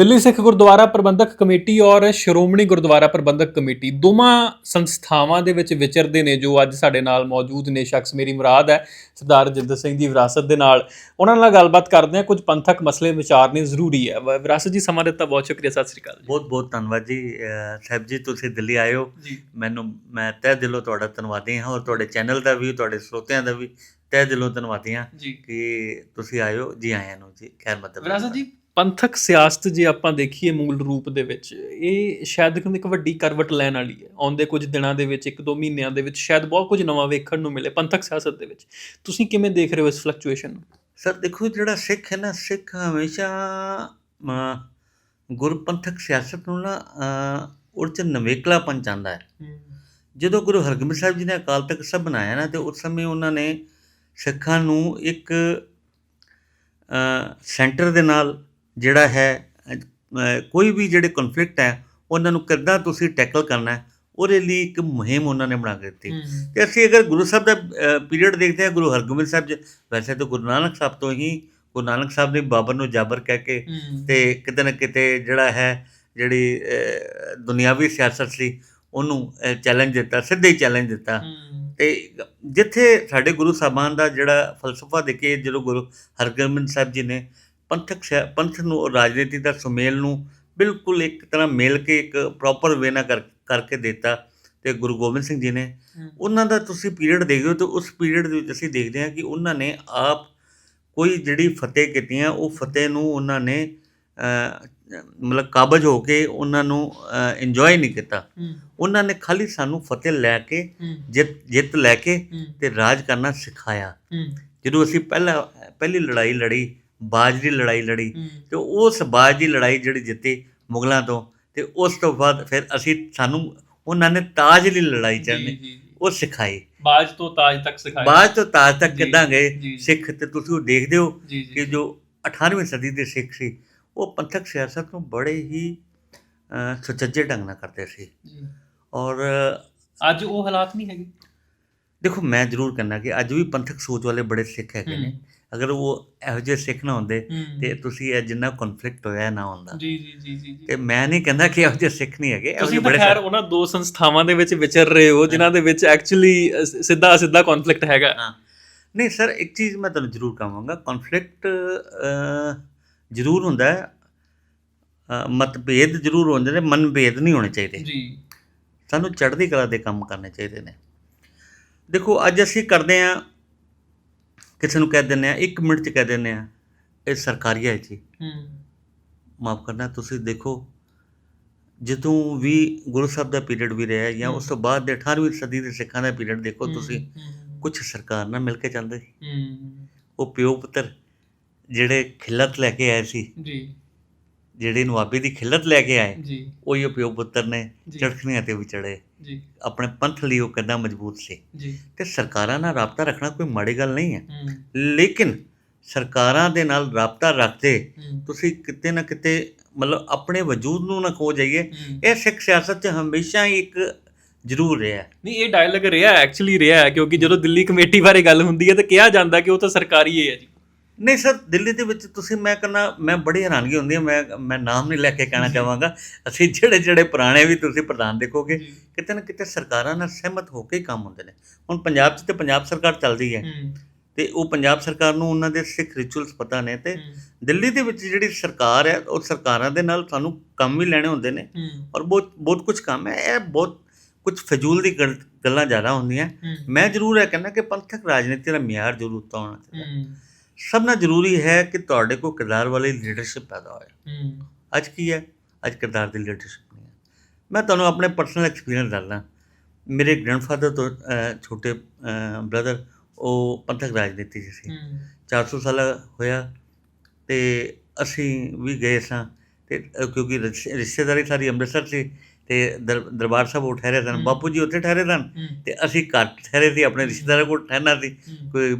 Delhi Sikh Gurdwara Prabandhak committee ਔਰ Shiromani Gurdwara Prabandhak committee ਦੋਵਾਂ ਸੰਸਥਾਵਾਂ ਦੇ ਵਿੱਚ ਵਿਚਰਦੇ ਨੇ ਜੋ ਅੱਜ ਸਾਡੇ ਨਾਲ ਮੌਜੂਦ ਨੇ। ਸ਼ਖਸ ਮੇਰੀ ਮੁਰਾਦ ਹੈ ਸਰਦਾਰ ਜਿੰਦਰ ਸਿੰਘ ਦੀ ਵਿਰਾਸਤ ਦੇ ਨਾਲ। ਉਹਨਾਂ ਨਾਲ ਗੱਲਬਾਤ ਕਰਦੇ ਹਾਂ। ਕੁਝ ਪੰਥਕ ਮਸਲੇ ਵਿਚਾਰਨੇ ਜ਼ਰੂਰੀ ਹੈ। ਵਿਰਾਸਤ ਜੀ ਸਮਾਂ ਦਿੱਤਾ ਬਹੁਤ ਸ਼ੁਕਰੀਆ। ਸਤਿ ਸ੍ਰੀ ਅਕਾਲ ਜੀ। ਬਹੁਤ ਬਹੁਤ ਧੰਨਵਾਦ ਜੀ। ਸਾਹਿਬ ਜੀ ਤੁਸੀਂ ਦਿੱਲੀ ਆਏ ਹੋ ਮੈਨੂੰ ਮੈਂ ਤਹਿ ਦਿਲੋਂ ਤੁਹਾਡਾ ਧੰਨਵਾਦੀ ਹਾਂ ਔਰ ਤੁਹਾਡੇ ਚੈਨਲ ਦਾ ਵੀ ਤੁਹਾਡੇ ਸਰੋਤਿਆਂ ਦਾ ਵੀ ਤਹਿ ਦਿਲੋਂ ਧੰਨਵਾਦੀ ਹਾਂ ਕਿ ਤੁਸੀਂ ਹੋ ਜੀ ਆਇਆਂ ਨੂੰ ਜੀ। ਖੈਰ ਮਤਲਬ ਵਿਰਾਸਤ ਜੀ ਪੰਥਕ ਸਿਆਸਤ ਜੇ ਆਪਾਂ ਦੇਖੀਏ ਮੂਲ ਰੂਪ ਦੇ ਵਿੱਚ ਇਹ ਸ਼ਾਇਦ ਇੱਕ ਵੱਡੀ ਕਰਵਟ ਲੈਣ ਵਾਲੀ ਹੈ। ਆਉਂਦੇ ਕੁਝ ਦਿਨਾਂ ਦੇ ਵਿੱਚ ਇੱਕ ਦੋ ਮਹੀਨਿਆਂ ਦੇ ਵਿੱਚ ਸ਼ਾਇਦ ਬਹੁਤ ਕੁਝ ਨਵਾਂ ਵੇਖਣ ਨੂੰ ਮਿਲੇ ਪੰਥਕ ਸਿਆਸਤ ਦੇ ਵਿੱਚ। ਤੁਸੀਂ ਕਿਵੇਂ ਦੇਖ ਰਹੇ ਹੋ ਇਸ ਫਲਕਚੁਏਸ਼ਨ ਨੂੰ? ਸਰ ਦੇਖੋ ਜਿਹੜਾ ਸਿੱਖ ਹੈ ਨਾ ਸਿੱਖ ਹਮੇਸ਼ਾ ਗੁਰਪੰਥਕ ਸਿਆਸਤ ਨੂੰ ਨਾ ਅਹ, ਉਹਦੇ ਚ ਨਵੇਕਲਾਪਨ ਚਾਹੁੰਦਾ ਹੈ। ਜਦੋਂ ਗੁਰੂ ਹਰਗੋਬਿੰਦ ਸਾਹਿਬ ਜੀ ਨੇ ਅਕਾਲ ਤਖਤ ਸਾਹਿਬ ਬਣਾਇਆ ਨਾ ਤੇ ਉਸ ਸਮੇਂ ਉਹਨਾਂ ਨੇ ਸਿੱਖਾਂ ਨੂੰ ਇੱਕ ਸੈਂਟਰ ਦੇ ਨਾਲ ਜਿਹੜਾ ਹੈ ਕੋਈ ਵੀ ਜਿਹੜੇ ਕਨਫਲਿਕਟ ਹੈ ਉਹਨਾਂ ਨੂੰ ਕਿੱਦਾਂ ਤੁਸੀਂ ਟੈਕਲ ਕਰਨਾ ਹੈ ਉਹਦੇ ਲਈ ਇੱਕ ਮੁਹਿੰਮ ਉਹਨਾਂ ਨੇ ਬਣਾ ਕੇ ਦਿੱਤੀ। ਤੇ ਅਸੀਂ ਅਗਰ ਗੁਰੂ ਸਾਹਿਬ ਦਾ ਪੀਰੀਅਡ ਦੇਖਦੇ ਹਾਂ ਗੁਰੂ ਹਰਗੋਬਿੰਦ ਸਾਹਿਬ ਜੀ ਵੈਸੇ ਤਾਂ ਗੁਰੂ ਨਾਨਕ ਸਾਹਿਬ ਤੋਂ ਹੀ ਗੁਰੂ ਨਾਨਕ ਸਾਹਿਬ ਨੇ ਬਾਬਰ ਨੂੰ ਜਾਬਰ ਕਹਿ ਕੇ ਤੇ ਕਿਤੇ ਨਾ ਕਿਤੇ ਜਿਹੜਾ ਹੈ ਜਿਹੜੀ ਦੁਨਿਆਵੀ ਸਿਆਸਤ ਸੀ ਉਹਨੂੰ ਚੈਲੰਜ ਦਿੱਤਾ ਸਿੱਧੇ ਹੀ ਚੈਲੰਜ ਦਿੱਤਾ। ਤੇ ਜਿੱਥੇ ਸਾਡੇ ਗੁਰੂ ਸਾਹਿਬਾਨ ਦਾ ਜਿਹੜਾ ਫਲਸਫਾ ਦੇਖੇ ਜਦੋਂ ਗੁਰੂ ਹਰਗੋਬਿੰਦ ਸਾਹਿਬ ਜੀ ਨੇ ਪੰਥਕ ਪੰਥ ਨੂੰ ਔਰ ਰਾਜਨੀਤੀ ਦਾ ਸੁਮੇਲ ਨੂੰ ਬਿਲਕੁਲ ਇੱਕ ਤਰ੍ਹਾਂ ਮਿਲ ਕੇ ਇੱਕ ਪ੍ਰੋਪਰ ਵੇ ਨਾਲ ਕਰ ਕਰਕੇ ਦਿੱਤਾ ਤੇ ਗੁਰੂ ਗੋਬਿੰਦ ਸਿੰਘ ਜੀ ਨੇ। ਉਹਨਾਂ ਦਾ ਤੁਸੀਂ ਪੀਰੀਅਡ ਦੇਖਦੇ ਹੋ ਤਾਂ ਉਸ ਪੀਰੀਅਡ ਦੇ ਵਿੱਚ ਅਸੀਂ ਦੇਖਦੇ ਹਾਂ ਕਿ ਉਹਨਾਂ ਨੇ ਆਪ ਕੋਈ ਜਿਹੜੀ ਫਤਿਹ ਕੀਤੀਆਂ ਉਹ ਫਤਿਹ ਨੂੰ ਉਹਨਾਂ ਨੇ ਮਤਲਬ ਕਾਬਜ ਹੋ ਕੇ ਉਹਨਾਂ ਨੂੰ ਇੰਜੋਏ ਨਹੀਂ ਕੀਤਾ। ਉਹਨਾਂ ਨੇ ਖਾਲੀ ਸਾਨੂੰ ਫਤਿਹ ਲੈ ਕੇ ਜਿੱਤ ਜਿੱਤ ਲੈ ਕੇ ਤੇ ਰਾਜ ਕਰਨਾ ਸਿਖਾਇਆ। ਜਦੋਂ ਅਸੀਂ ਪਹਿਲਾ ਪਹਿਲੀ ਲੜਾਈ ਲੜੀ ਬਾਜ ਦੀ ਲੜਾਈ ਲੜੀ ਤੇ ਉਸ ਬਾਜ ਦੀ ਲੜਾਈ ਜਿਹੜੀ ਜਿੱਤੀ ਮੁਗਲਾਂ ਤੋਂ ਤੇ ਉਸ ਤੋਂ ਬਾਅਦ ਫਿਰ ਅਸੀਂ ਸਾਨੂੰ ਉਹਨਾਂ ਨੇ ਤਾਜ ਦੀ ਲੜਾਈ ਚੜ੍ਹਨੀ ਉਹ ਸਿਖਾਈ। ਬਾਜ ਤੋਂ ਤਾਜ ਤੱਕ ਸਿਖਾਇਆ ਬਾਜ ਤੋਂ ਤਾਜ ਤੱਕ ਕਿੱਦਾਂ ਗਏ। ਸਿੱਖ ਤੇ ਤੁਸੀਂ ਉਹ ਦੇਖਦੇ ਹੋ ਕਿ ਜੋ। 18ਵੀਂ ਸਦੀ ਦੇ ਸਿੱਖ ਸੀ ਉਹ ਪੰਥਕ ਸਿਆਸਤ ਨੂੰ ਬੜੇ ਹੀ ਸੁਚੱਜੇ ਢੰਗ ਨਾਲ ਕਰਦੇ ਸੀ। ਔਰ ਅੱਜ ਉਹ ਹਾਲਾਤ ਨਹੀਂ ਹੈਗੇ। ਦੇਖੋ ਮੈਂ ਜ਼ਰੂਰ ਕਹਿੰਦਾ ਕਿ ਅੱਜ ਵੀ ਪੰਥਕ ਸੋਚ ਵਾਲੇ ਬੜੇ ਸਿੱਖ ਹੈਗੇ ਨੇ। ਅਗਰ ਉਹ ਇਹੋ ਜਿਹੇ ਸਿੱਖ ਨਾ ਹੁੰਦੇ ਤੇ ਤੁਸੀਂ ਇਹ ਜਿੰਨਾ ਕਨਫਲਿਕਟ ਹੋਇਆ ਨਾ ਹੁੰਦਾ। ਜੀ ਜੀ ਜੀ ਜੀ ਤੇ ਮੈਂ ਨਹੀਂ ਕਹਿੰਦਾ ਕਿ ਇਹੋ ਜਿਹੇ ਸਿੱਖ ਨਹੀਂ ਹੈਗੇ ਤੁਸੀਂ ਬੜੇ ਖੈਰ ਉਹਨਾਂ ਦੋ ਸੰਸਥਾਵਾਂ ਦੇ ਵਿੱਚ ਵਿਚਰ ਰਹੇ ਹੋ ਜਿਨ੍ਹਾਂ ਦੇ ਵਿੱਚ ਐਕਚੁਅਲੀ ਸਿੱਧਾ ਸਿੱਧਾ ਕਨਫਲਿਕਟ ਹੈਗਾ। ਨਹੀਂ ਸਰ ਇੱਕ ਚੀਜ਼ ਮੈਂ ਤੁਹਾਨੂੰ ਜ਼ਰੂਰ ਕਹਾਂਗਾ ਕਨਫਲਿਕਟ ਜ਼ਰੂਰ ਹੁੰਦਾ ਹੈ। ਮਤਭੇਦ ਜ਼ਰੂਰ ਹੁੰਦੇ ਨੇ ਮਨਭੇਦ ਨਹੀਂ ਹੋਣੇ ਚਾਹੀਦੇ। ਜੀ। ਸਾਨੂੰ ਚੜ੍ਹਦੀ ਕਲਾ ਦੇ ਕੰਮ ਕਰਨੇ ਚਾਹੀਦੇ ਨੇ। ਦੇਖੋ ਅੱਜ ਅਸੀਂ ਕਰਦੇ ਆ ਕਿਸੇ ਨੂੰ ਕਹਿ ਦਿੰਦੇ ਆ 1 ਮਿੰਟ ਚ ਕਹਿ ਦਿੰਦੇ ਆ ਇਹ ਸਰਕਾਰੀ ਹੈ ਜੀ। ਹੂੰ। ਮਾਫ ਕਰਨਾ ਤੁਸੀਂ ਦੇਖੋ ਜਦੋਂ ਵੀ ਗੁਰੂ ਸਾਹਿਬ ਦਾ ਪੀਰੀਅਡ ਵੀ ਰਿਹਾ ਜਾਂ ਉਸ ਤੋਂ ਬਾਅਦ ਦੇ 18ਵੀਂ ਸਦੀ ਦੇ ਸਿੱਖਾਂ ਦਾ ਪੀਰੀਅਡ ਦੇਖੋ ਤੁਸੀਂ ਕੁਝ ਸਰਕਾਰ ਨਾਲ ਮਿਲ ਕੇ ਚੱਲਦੇ। ਸੀ ਹੂੰ। ਉਹ ਪਿਓ ਪੁੱਤਰ ਜਿਹੜੇ ਖਿਲਤ ਲੈ ਕੇ ਆਏ ਸੀ ਜੀ। ਜਿਹੜੇ ਨਵਾਬੀ ਦੀ ਖਿਲਤ ਲੈ ਕੇ ਆਏ ਜੀ। ਉਹੀ ਉਹ ਪਿਓ ਪੁੱਤਰ ਨੇ। ਚੜਖਣੀਆਂ ਤੇ ਵਿਚੜੇ ਜੀ। ਆਪਣੇ ਪੰਥ ਲਈ ਉਹ ਕਿੰਨਾ ਮਜ਼ਬੂਤ ਸੀ। ਜੀ। ਤੇ ਸਰਕਾਰਾਂ ਨਾਲ ਰਾਬਤਾ ਰੱਖਣਾ ਕੋਈ ਮਾੜੀ ਗੱਲ ਨਹੀਂ ਹੈ। ਲੇਕਿਨ ਸਰਕਾਰਾਂ ਦੇ ਨਾਲ ਰਾਬਤਾ ਰੱਖਦੇ ਤੁਸੀਂ ਕਿਤੇ ਨਾ ਕਿਤੇ ਮਤਲਬ ਆਪਣੇ ਵਜੂਦ ਨੂੰ ਨਾ ਖੋ ਜਾਈਏ। ਇਹ ਸਿੱਖ ਸਿਆਸਤ 'ਚ ਹਮੇਸ਼ਾ ਹੀ ਇੱਕ ਜ਼ਰੂਰ ਰਿਹਾ। ਨਹੀਂ ਇਹ ਡਾਇਲੌਗ ਰਿਹਾ ਐਕਚੁਅਲੀ ਰਿਹਾ ਕਿਉਂਕਿ ਜਦੋਂ ਦਿੱਲੀ ਕਮੇਟੀ ਬਾਰੇ ਗੱਲ ਹੁੰਦੀ ਹੈ ਤਾਂ ਕਿਹਾ ਜਾਂਦਾ ਕਿ ਉਹ ਤਾਂ ਸਰਕਾਰੀ ਹੀ ਹੈ ਜੀ। ਨਹੀਂ ਸਰ ਦਿੱਲੀ ਦੇ ਵਿੱਚ ਤੁਸੀਂ ਮੈਂ ਕਹਿੰਦਾ ਮੈਂ ਬੜੀ ਹੈਰਾਨਗੀ ਹੁੰਦੀ ਹੈ ਮੈਂ ਮੈਂ ਨਾਮ ਨਹੀਂ ਲੈ ਕੇ ਕਹਿਣਾ। ਚਾਹਾਂਗਾ। ਅਸੀਂ ਜਿਹੜੇ ਜਿਹੜੇ ਪੁਰਾਣੇ ਵੀ ਤੁਸੀਂ ਪ੍ਰਧਾਨ ਦੇਖੋਗੇ ਕਿਤੇ ਨਾ ਕਿਤੇ ਸਰਕਾਰਾਂ ਨਾਲ ਸਹਿਮਤ ਹੋ ਕੇ ਕੰਮ ਹੁੰਦੇ ਨੇ। ਹੁਣ ਪੰਜਾਬ 'ਚ ਤੇ ਪੰਜਾਬ ਸਰਕਾਰ ਚੱਲਦੀ ਹੈ। ਤੇ ਉਹ ਪੰਜਾਬ ਸਰਕਾਰ ਨੂੰ ਉਹਨਾਂ ਦੇ ਸਿੱਖ ਰਿਚੁਅਲਸ ਪਤਾ ਨੇ ਤੇ ਦਿੱਲੀ ਦੇ ਵਿੱਚ ਜਿਹੜੀ ਸਰਕਾਰ ਹੈ ਉਹ ਸਰਕਾਰਾਂ ਦੇ ਨਾਲ ਸਾਨੂੰ ਕੰਮ ਵੀ ਲੈਣੇ ਹੁੰਦੇ ਨੇ ਔਰ ਬਹੁਤ ਬਹੁਤ ਕੁਝ ਕੰਮ ਹੈ। ਇਹ ਬਹੁਤ ਕੁਝ ਫਜ਼ੂਲ ਦੀ ਗੱਲ- ਗੱਲਾਂ ਜ਼ਿਆਦਾ ਹੁੰਦੀਆਂ। ਮੈਂ ਜ਼ਰੂਰ ਇਹ ਕਹਿੰਦਾ ਕਿ ਪੰਥਕ ਰਾਜਨੀਤੀ ਦਾ ਮਿਆਰ ਜ਼ਰੂਰ ਉੱਤਾ ਹੋਣਾ ਚਾਹੀਦਾ ਸਭ ਨਾਲ ਜ਼ਰੂਰੀ ਹੈ ਕਿ ਤੁਹਾਡੇ ਕੋਲ ਕਿਰਦਾਰ ਵਾਲੀ ਲੀਡਰਸ਼ਿਪ ਪੈਦਾ ਹੋਏ। ਅੱਜ ਕੀ ਹੈ? ਅੱਜ ਕਿਰਦਾਰ ਦੀ ਲੀਡਰਸ਼ਿਪ ਨਹੀਂ ਹੈ। ਮੈਂ ਤੁਹਾਨੂੰ ਆਪਣੇ ਪਰਸਨਲ ਐਕਸਪੀਰੀਅੰਸ ਦੱਸਦਾ। ਮੇਰੇ ਗ੍ਰੈਂਡਫਾਦਰ ਤੋਂ ਛੋਟੇ ਬ੍ਰਦਰ ਉਹ ਪੰਥਕ ਰਾਜਨੀਤੀ 'ਚ ਸੀ। ਹੂੰ। 400 ਸਾਲ ਹੋਇਆ ਤੇ ਅਸੀਂ ਵੀ ਗਏ ਸਾਂ ਤੇ ਕਿਉਂਕਿ ਰਿਸ਼- ਰਿਸ਼ਤੇਦਾਰੀ ਸਾਰੀ ਅੰਮ੍ਰਿਤਸਰ ਸੀ ਤੇ ਦਰ- ਦਰਬਾਰ ਸਾਹਿਬ ਉਹ ਠਹਿਰੇ ਸਨ। ਬਾਪੂ ਜੀ ਉੱਥੇ ਠਹਿਰੇ ਸਨ ਤੇ ਅਸੀਂ ਘਰ ਠਹਿਰੇ ਸੀ ਆਪਣੇ ਰਿਸ਼ਤੇਦਾਰਾਂ ਕੋਲ ਠਹਿਰਨਾ ਸੀ ਕੋਈ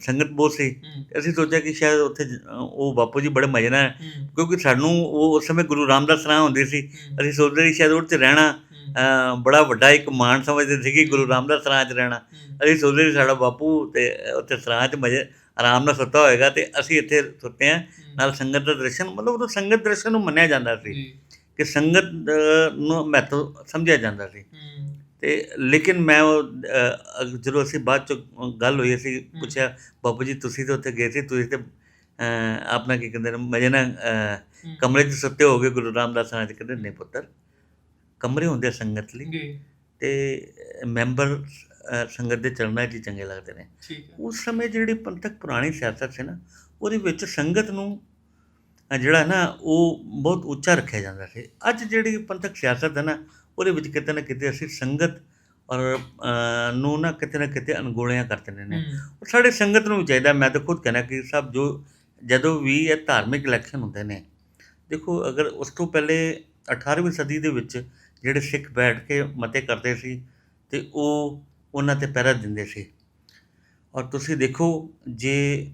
ਸੰਗਤ ਬਹੁਤ ਸੀ। ਅਸੀਂ ਸੋਚਿਆ ਕਿ ਸ਼ਾਇਦ ਉੱਥੇ ਉਹ ਬਾਪੂ ਜੀ ਬੜੇ ਮਜ਼ੇ ਨਾਲ ਕਿਉਂਕਿ ਸਾਨੂੰ ਉਹ ਉਸ ਸਮੇਂ ਗੁਰੂ ਰਾਮਦਾਸ ਰਾਹ ਹੁੰਦੀ ਸੀ। ਅਸੀਂ ਸੋਚਦੇ ਸੀ ਸ਼ਾਇਦ 'ਚ ਰਹਿਣਾ ਬੜਾ ਵੱਡਾ ਇੱਕ ਮਾਣ ਸਮਝਦੇ ਸੀ ਕਿ ਗੁਰੂ ਰਾਮਦਾਸ ਰਾਹ 'ਚ ਰਹਿਣਾ। ਅਸੀਂ ਸੋਚਦੇ ਸੀ ਸਾਡਾ ਬਾਪੂ ਤੇ ਉੱਥੇ ਸਰਾਂ 'ਚ ਮਜ਼ੇ ਆਰਾਮ ਨਾਲ ਸੁੱਤਾ ਹੋਏਗਾ ਤੇ ਅਸੀਂ ਇੱਥੇ ਸੁੱਤੇ ਆ। ਨਾਲ ਸੰਗਤ ਦਾ ਦਰਸ਼ਨ ਮਤਲਬ ਉਹ ਸੰਗਤ ਦਰਸ਼ਨ ਨੂੰ ਮੰਨਿਆ ਜਾਂਦਾ ਸੀ। ਕਿ ਸੰਗਤ ਨੂੰ ਮਹੱਤਵ ਸਮਝਿਆ ਜਾਂਦਾ ਸੀ। ਤੇ ਲੇਕਿਨ ਮੈਂ ਉਹ ਜਦੋਂ ਅਸੀਂ ਬਾਅਦ ਚ ਗੱਲ ਹੋਈ ਅਸੀਂ ਪੁੱਛਿਆ ਬਾਬੂ ਜੀ ਤੁਸੀਂ ਤਾਂ ਉੱਥੇ ਗਏ ਸੀ ਤੁਸੀਂ ਤੇ ਆਪਣਾ ਕੀ ਕਹਿੰਦੇ ਨੇ ਮਜੇ ਨਾਲ ਹੂੰ। ਕਮਰੇ 'ਚ ਸੁੱਤੇ ਹੋਗੇ ਗੁਰੂ ਰਾਮਦਾਸ ਸਾਹਿਬ ਜੀ ਕਹਿੰਦੇ ਨਹੀਂ ਪੁੱਤਰ ਕਮਰੇ ਹੁੰਦੇ ਸੰਗਤ ਲਈ। ਜੀ। ਤੇ ਮੈਂਬਰ ਸੰਗਤ ਦੇ ਚਰਨਾਂ 'ਚ ਚੰਗੇ ਲੱਗਦੇ ਨੇ। ਉਸ ਸਮੇਂ ਜਿਹੜੀ ਪੰਥਕ ਪੁਰਾਣੀ ਸਿਆਸਤ ਸੀ ਨਾ ਉਹਦੇ ਵਿੱਚ ਸੰਗਤ ਨੂੰ ਜਿਹੜਾ ਨਾ ਉਹ ਬਹੁਤ ਉੱਚਾ ਰੱਖਿਆ ਜਾਂਦਾ ਸੀ। ਅੱਜ ਜਿਹੜੀ ਪੰਥਕ ਸਿਆਸਤ ਹੈ ਨਾ ਉਹਦੇ ਵਿੱਚ ਕਿਤੇ ਨਾ ਕਿਤੇ ਅਸੀਂ ਸੰਗਤ ਔਰ ਨੂੰ ਨਾ ਕਿਤੇ ਨਾ ਕਿਤੇ ਅਣਗੋਲਿਆਂ ਕਰ ਦਿੰਦੇ ਨੇ। ਉਹ ਸਾਡੇ ਸੰਗਤ ਨੂੰ ਵੀ ਚਾਹੀਦਾ। ਮੈਂ ਤਾਂ ਖੁਦ ਕਹਿੰਦਾ ਕਿ ਸਭ ਜੋ ਜਦੋਂ ਵੀ ਇਹ ਧਾਰਮਿਕ ਇਲੈਕਸ਼ਨ ਹੁੰਦੇ ਨੇ ਦੇਖੋ ਅਗਰ ਉਸ ਤੋਂ ਪਹਿਲੇ 18ਵੀਂ ਸਦੀ ਦੇ ਵਿੱਚ ਜਿਹੜੇ ਸਿੱਖ ਬੈਠ ਕੇ ਮਤੇ ਕਰਦੇ ਸੀ ਤੇ ਉਹ ਉਹਨਾਂ ਤੇ ਪਹਿਰਾ ਦਿੰਦੇ ਸੀ। ਔਰ ਤੁਸੀਂ ਦੇਖੋ ਜੇ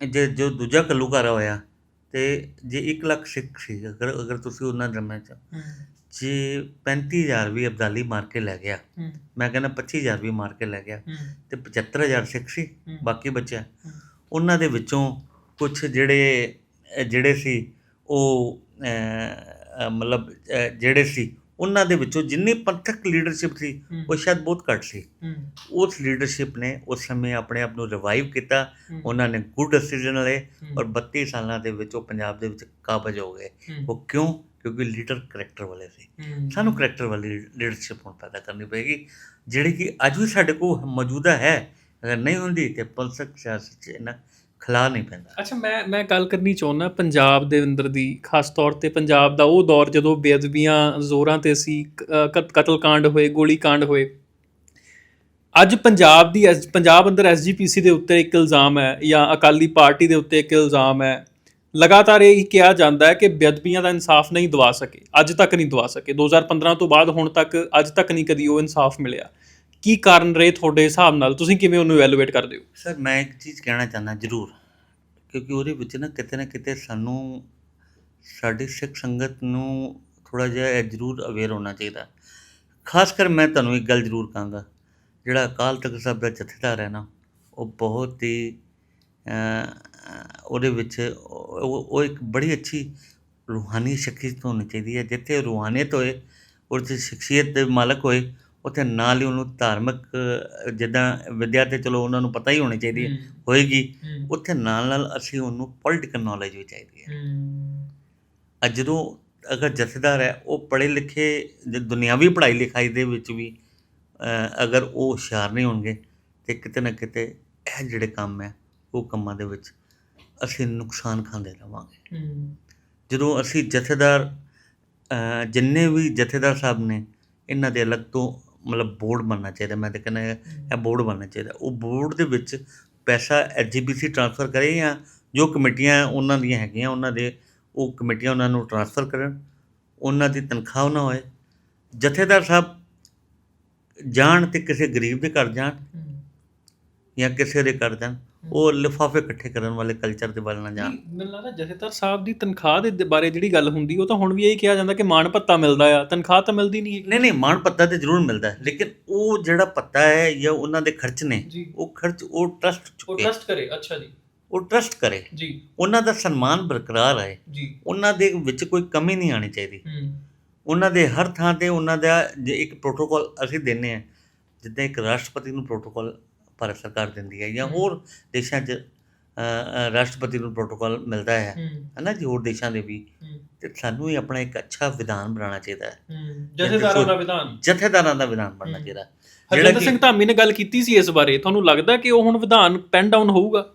ਜੇ ਜੋ ਦੂਜਾ ਘੱਲੂਘਾਰਾ ਹੋਇਆ ਤੇ ਜੇ 1 ਲੱਖ ਸਿੱਖ ਸੀ ਅਗਰ ਅਗਰ ਤੁਸੀਂ ਉਹਨਾਂ ਜਮੇ ਚ ਜੇ 35000 ਵੀ ਅਬਦਾਲੀ ਮਾਰ ਕੇ ਲੈ ਗਿਆ ਮੈਂ ਕਹਿੰਦਾ 25000 ਵੀ ਮਾਰ ਕੇ ਲੈ ਗਿਆ ਤੇ 75000 ਸਿੱਖ ਸੀ। ਬਾਕੀ ਬਚਿਆ। ਉਹਨਾਂ ਦੇ ਵਿੱਚੋਂ ਕੁਝ ਜਿਹੜੇ ਜਿਹੜੇ ਸੀ ਉਹ ਮਤਲਬ ਜਿਹੜੇ ਸੀ ਉਹਨਾਂ ਦੇ ਵਿੱਚੋਂ ਜਿੰਨੀ ਪੰਥਕ ਲੀਡਰਸ਼ਿਪ ਸੀ। ਉਹ ਸ਼ਾਇਦ ਬਹੁਤ ਘੱਟ ਸੀ ਉਸ ਲੀਡਰਸ਼ਿਪ ਨੇ ਉਸ ਸਮੇਂ ਆਪਣੇ ਆਪ ਨੂੰ ਰਿਵਾਈਵ ਕੀਤਾ। ਉਹਨਾਂ ਨੇ ਗੁੱਡ ਡਿਸੀਜਨ ਲਏ। ਔਰ 32 ਸਾਲਾਂ ਦੇ ਵਿੱਚ ਉਹ ਪੰਜਾਬ ਦੇ ਵਿੱਚ ਕਾਬਜ ਹੋ ਗਏ। ਉਹ ਕਿਉਂ ਕਿਉਂਕਿ ਲੀਡਰ ਕਰੈਕਟਰ ਵਾਲੇ ਸੀ। ਸਾਨੂੰ ਕਰੈਕਟਰ ਵਾਲੀ ਲੀਡਰਸ਼ਿਪ ਹੁਣ ਪੈਦਾ ਕਰਨੀ ਪਏਗੀ ਜਿਹੜੀ ਕਿ ਅੱਜ ਵੀ ਸਾਡੇ ਕੋਲ ਮੌਜੂਦਾ ਹੈ ਅਗਰ ਨਹੀਂ ਹੁੰਦੀ ਤੇ ਪਲਸਕ ਸਿਆਸਤ 'ਚ ਇਹਨਾਂ ਖਲਾ ਨਹੀਂ ਪੈਂਦਾ। ਅੱਛਾ, ਮੈਂ ਮੈਂ ਗੱਲ ਕਰਨੀ ਚਾਹੁੰਦਾ ਪੰਜਾਬ ਦੇ ਅੰਦਰ ਦੀ, ਖਾਸ ਤੌਰ ਤੇ ਪੰਜਾਬ ਦਾ ਉਹ ਦੌਰ ਜਦੋਂ ਬੇਅਦਬੀਆਂ ਜ਼ੋਰਾਂ ਤੇ ਸੀ ਕਤਲ ਕਾਂਡ ਹੋਏ ਗੋਲੀ ਕਾਂਡ ਹੋਏ। ਅੱਜ ਪੰਜਾਬ ਦੀ ਪੰਜਾਬ ਅੰਦਰ ਐਸਜੀਪੀਸੀ ਦੇ ਉੱਤੇ ਇੱਕ ਇਲਜ਼ਾਮ ਹੈ ਜਾਂ ਅਕਾਲੀ ਪਾਰਟੀ ਦੇ ਉੱਤੇ ਇੱਕ ਇਲਜ਼ਾਮ ਹੈ। ਲਗਾਤਾਰ ਇਹ ਕਿਹਾ ਜਾਂਦਾ ਹੈ ਕਿ ਬੇਅਦਬੀਆਂ ਦਾ ਇਨਸਾਫ ਨਹੀਂ ਦਵਾ ਸਕੇ, ਅੱਜ ਤੱਕ ਨਹੀਂ ਦਵਾ ਸਕੇ। 2015 ਤੋਂ ਬਾਅਦ ਹੁਣ ਤੱਕ ਅੱਜ ਤੱਕ ਨਹੀਂ ਕਦੀ ਉਹ ਇਨਸਾਫ ਮਿਲਿਆ। ਕੀ ਕਾਰਨ ਰਹੇ ਤੁਹਾਡੇ ਹਿਸਾਬ ਨਾਲ? ਤੁਸੀਂ ਕਿਵੇਂ ਉਹਨੂੰ ਇਵੈਲੂਏਟ ਕਰਦੇ ਹੋ? ਸਰ, ਮੈਂ ਇੱਕ ਚੀਜ਼ ਕਹਿਣਾ ਚਾਹੁੰਦਾ, ਜ਼ਰੂਰ। ਕਿਉਂਕਿ ਉਹਦੇ ਵਿੱਚ ਨਾ ਕਿਤੇ ਨਾ ਕਿਤੇ ਸਾਨੂੰ ਸਾਡੀ ਸਿੱਖ ਸੰਗਤ ਨੂੰ ਥੋੜਾ ਜਿਹਾ ਇਹ ਜ਼ਰੂਰ ਅਵੇਅਰ ਹੋਣਾ ਚਾਹੀਦਾ। ਖਾਸ ਕਰ ਮੈਂ ਤੁਹਾਨੂੰ ਇੱਕ ਗੱਲ ਜ਼ਰੂਰ ਕਹਾਂਗਾ। ਜਿਹੜਾ ਅਕਾਲ ਤਖਤ ਸਾਹਿਬ ਦਾ ਜਥੇਦਾਰ ਹੈ ਨਾ, ਉਹ ਬਹੁਤ ਹੀ ਉਹਦੇ ਵਿੱਚ ਉਹ ਉਹ ਇੱਕ ਬੜੀ ਅੱਛੀ ਰੂਹਾਨੀ ਸ਼ਖਸੀਅਤ ਹੋਣੀ ਚਾਹੀਦੀ ਹੈ। ਜਿੱਥੇ ਰੂਹਾਨੀਅਤ ਹੋਏ ਔਰ ਤੇ ਸ਼ਖਸੀਅਤ ਦੇ ਮਾਲਕ ਹੋਏ ਉੱਥੇ ਨਾਲ ਹੀ ਉਹਨੂੰ ਧਾਰਮਿਕ ਜਿੱਦਾਂ ਵਿਦਿਆ ਤੇ ਚਲੋ ਉਹਨਾਂ ਨੂੰ ਪਤਾ ਹੀ ਹੋਣੀ ਚਾਹੀਦੀ ਹੈ ਹੋਏਗੀ। ਉੱਥੇ ਨਾਲ ਨਾਲ ਅਸੀਂ ਉਹਨੂੰ ਪੋਲੀਟੀਕਲ ਨੌਲੇਜ ਵੀ ਚਾਹੀਦੀ ਹੈ। ਅੱਜ ਜਦੋਂ ਅਗਰ ਜਥੇਦਾਰ ਹੈ ਉਹ ਪੜ੍ਹੇ ਲਿਖੇ ਜ- ਦੁਨਿਆਵੀ ਪੜ੍ਹਾਈ ਲਿਖਾਈ ਦੇ ਵਿੱਚ ਵੀ ਅਗਰ ਉਹ ਹੁਸ਼ਿਆਰ ਨਹੀਂ ਹੋਣਗੇ ਤੇ ਕਿਤੇ ਨਾ ਕਿਤੇ ਇਹ ਜਿਹੜੇ ਕੰਮ ਹੈ ਉਹ ਕੰਮਾਂ ਦੇ ਵਿੱਚ ਅਸੀਂ ਨੁਕਸਾਨ ਖਾਂਦੇ ਰਵਾਂਗੇ। ਜਦੋਂ ਅਸੀਂ ਜਥੇਦਾਰ ਜਿੰਨੇ ਵੀ ਜਥੇਦਾਰ ਸਾਹਿਬ ਨੇ ਇਹਨਾਂ ਦੇ ਅਲੱਗ ਤੋਂ ਮਤਲਬ ਬੋਰਡ ਬਣਨਾ ਚਾਹੀਦਾ ਮੈਂ ਤਾਂ ਕਹਿੰਦਾ ਇਹ ਬੋਰਡ ਬਣਨਾ ਚਾਹੀਦਾ। ਉਹ ਬੋਰਡ ਦੇ ਵਿੱਚ ਪੈਸਾ ਐਸਜੀਪੀਸੀ ਟ੍ਰਾਂਸਫਰ ਕਰੇ ਜਾਂ ਜੋ ਕਮੇਟੀਆਂ ਉਹਨਾਂ ਦੀਆਂ ਹੈਗੀਆਂ ਉਹਨਾਂ ਦੇ ਉਹ ਕਮੇਟੀਆਂ ਉਹਨਾਂ ਨੂੰ ਟ੍ਰਾਂਸਫਰ ਕਰਨ ਉਹਨਾਂ ਦੀ ਤਨਖਾਹ ਨਾ ਹੋਏ। ਜਥੇਦਾਰ ਸਾਹਿਬ ਜਾਣ ਤੇ ਕਿਸੇ ਗਰੀਬ ਦੇ ਘਰ ਜਾਣ ਜਾਂ ਕਿਸੇ ਦੇ ਘਰ ਜਾਣ ਉਹ ਲਿਫਾਫੇ ਇਕੱਠੇ ਕਰਨ ਵਾਲੇ ਕਲਚਰ ਦੇ ਵੱਲ ਨਾ ਜਾਣ। ਮੈਨੂੰ ਲੱਗਦਾ ਜਥੇਦਾਰ ਸਾਹਿਬ ਦੀ ਤਨਖਾਹ ਦੇ ਬਾਰੇ ਜਿਹੜੀ ਗੱਲ ਹੁੰਦੀ ਉਹ ਤਾਂ ਹੁਣ ਵੀ ਇਹੀ ਕਿਹਾ ਜਾਂਦਾ ਕਿ ਮਾਣ ਭੱਤਾ ਮਿਲਦਾ ਆ। ਤਨਖਾਹ ਤਾਂ ਮਿਲਦੀ ਨਹੀਂ ਨਹੀਂ ਨਹੀਂ ਮਾਣ ਪੱਤਾ ਤੇ ਜ਼ਰੂਰ ਮਿਲਦਾ ਹੈ ਲੇਕਿਨ ਉਹ ਜਿਹੜਾ ਪੱਤਾ ਹੈ ਜਾਂ ਉਹਨਾਂ ਦੇ ਖਰਚ ਨੇ ਉਹ ਖਰਚ ਉਹ ਟਰਸਟ ਉਹ ਟਰਸਟ ਕਰੇ ਅੱਛਾ ਜੀ। ਉਹ ਟਰਸਟ ਕਰੇ। ਜੀ। ਉਹਨਾਂ ਦਾ ਸਨਮਾਨ ਬਰਕਰਾਰ ਹੈ ਜੀ। ਉਹਨਾਂ ਦੇ ਵਿੱਚ ਕੋਈ ਕਮੀ ਨਹੀਂ ਆਣੀ ਚਾਹੀਦੀ। ਉਹਨਾਂ ਦੇ ਹਰ ਥਾਂ ਤੇ ਉਹਨਾਂ ਦਾ ਇੱਕ ਪ੍ਰੋਟੋਕਾਲ ਅਸੀਂ ਦਿੰਨੇ ਆ ਜਿੱਦਾਂ ਇੱਕ ਰਾਸ਼ਟਰਪਤੀ ਨੂੰ ਪ੍ਰੋਟੋਕਾਲ ਭਾਰਤ ਸਰਕਾਰ ਦਿੰਦੀ ਹੈ ਜਾਂ। ਹੋਰ ਦੇਸ਼ਾਂ 'ਚ ਰਾਸ਼ਟਰਪਤੀ ਨੂੰ ਪ੍ਰੋਟੋਕਾਲ ਮਿਲਦਾ ਹੈ। ਹੂੰ। ਹੈ ਨਾ ਜੀ ਹੋਰ ਦੇਸ਼ਾਂ ਦੇ ਵੀ। ਤੇ ਸਾਨੂੰ ਹੀ ਆਪਣਾ ਇੱਕ ਅੱਛਾ ਵਿਧਾਨ ਬਣਾਉਣਾ ਚਾਹੀਦਾ ਹੈ। ਜਥੇਦਾਰਾਂ ਦਾ ਵਿਧਾਨ। ਜਥੇਦਾਰਾਂ ਦਾ ਵਿਧਾਨ ਬਣਨਾ। ਚਾਹੀਦਾ। ਹਰਜਿੰਦਰ ਸਿੰਘ ਧਾਮੀ ਨੇ ਗੱਲ ਕੀਤੀ ਸੀ ਇਸ ਬਾਰੇ। ਤੁਹਾਨੂੰ ਲੱਗਦਾ ਕਿ ਉਹ ਹੁਣ ਵਿਧਾਨ ਪੈਨ ਡਾਊਨ ਹੋਊਗਾ?